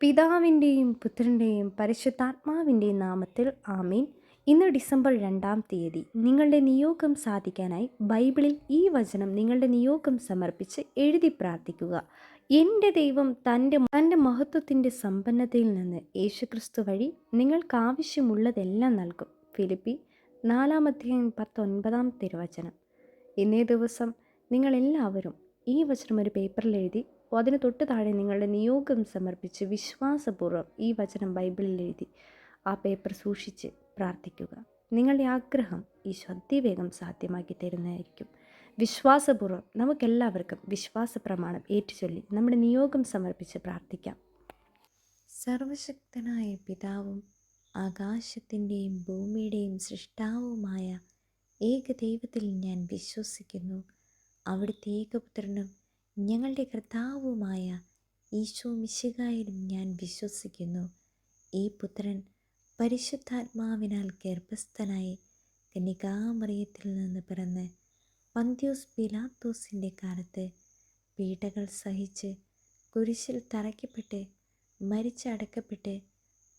പിതാവിന്റെയും പുത്രന്റെയും പരിശുദ്ധാത്മാവിന്റെയും നാമത്തിൽ ആമീൻ. ഇന്ന് ഡിസംബർ രണ്ടാം തീയതി നിങ്ങളുടെ നിയോഗം സാധിക്കാനായി ബൈബിളിൽ ഈ വചനം നിങ്ങളുടെ നിയോഗം സമർപ്പിച്ച് എഴുതി പ്രാർത്ഥിക്കുക. എന്റെ ദൈവം തന്റെ തന്റെ മഹത്വത്തിന്റെ സമ്പന്നതയിൽ നിന്ന് യേശുക്രിസ്തു വഴി നിങ്ങൾക്ക് ആവശ്യമുള്ളതെല്ലാം നൽകും. ഫിലിപ്പി നാലാമധ്യായം പത്തൊൻപതാം തിരുവചനം. ഇന്നേ ദിവസം നിങ്ങളെല്ലാവരും ഈ വചനം ഒരു പേപ്പറിൽ എഴുതി അതിന് തൊട്ട് താഴെ നിങ്ങളുടെ നിയോഗം സമർപ്പിച്ച് വിശ്വാസപൂർവം ഈ വചനം ബൈബിളിൽ എഴുതി ആ പേപ്പർ സൂക്ഷിച്ച് പ്രാർത്ഥിക്കുക. നിങ്ങളുടെ ആഗ്രഹം ഈശോ അതിവേഗം സാധ്യമാക്കി തരുന്നതായിരിക്കും. വിശ്വാസപൂർവം നമുക്കെല്ലാവർക്കും വിശ്വാസ പ്രമാണം ഏറ്റുചൊല്ലി നമ്മുടെ നിയോഗം സമർപ്പിച്ച് പ്രാർത്ഥിക്കാം. സർവശക്തനായ പിതാവും ആകാശത്തിന്റെയും ഭൂമിയുടെയും സൃഷ്ടാവുമായ ഏക ദൈവത്തിൽ ഞാൻ വിശ്വസിക്കുന്നു. അവിടുത്തെ ഏകപുത്രനും ഞങ്ങളുടെ കർത്താവുമായ ഈശോ മിശികായിലും ഞാൻ വിശ്വസിക്കുന്നു. ഈ പുത്രൻ പരിശുദ്ധാത്മാവിനാൽ ഗർഭസ്ഥനായി കന്യകാമറിയത്തിൽ നിന്ന് പിറന്ന് പന്ത്യോസ് പിലാത്തോസിന്റെ കാലത്ത് പീഡകൾ സഹിച്ച് കുരിശിൽ തറയ്ക്കപ്പെട്ട് മരിച്ചടക്കപ്പെട്ട്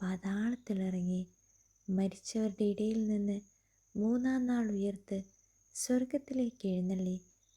പാതാളത്തിലിറങ്ങി മരിച്ചവരുടെ ഇടയിൽ നിന്ന് മൂന്നാം നാൾ ഉയർത്ത് സ്വർഗത്തിലേക്ക് എഴുന്നള്ളി.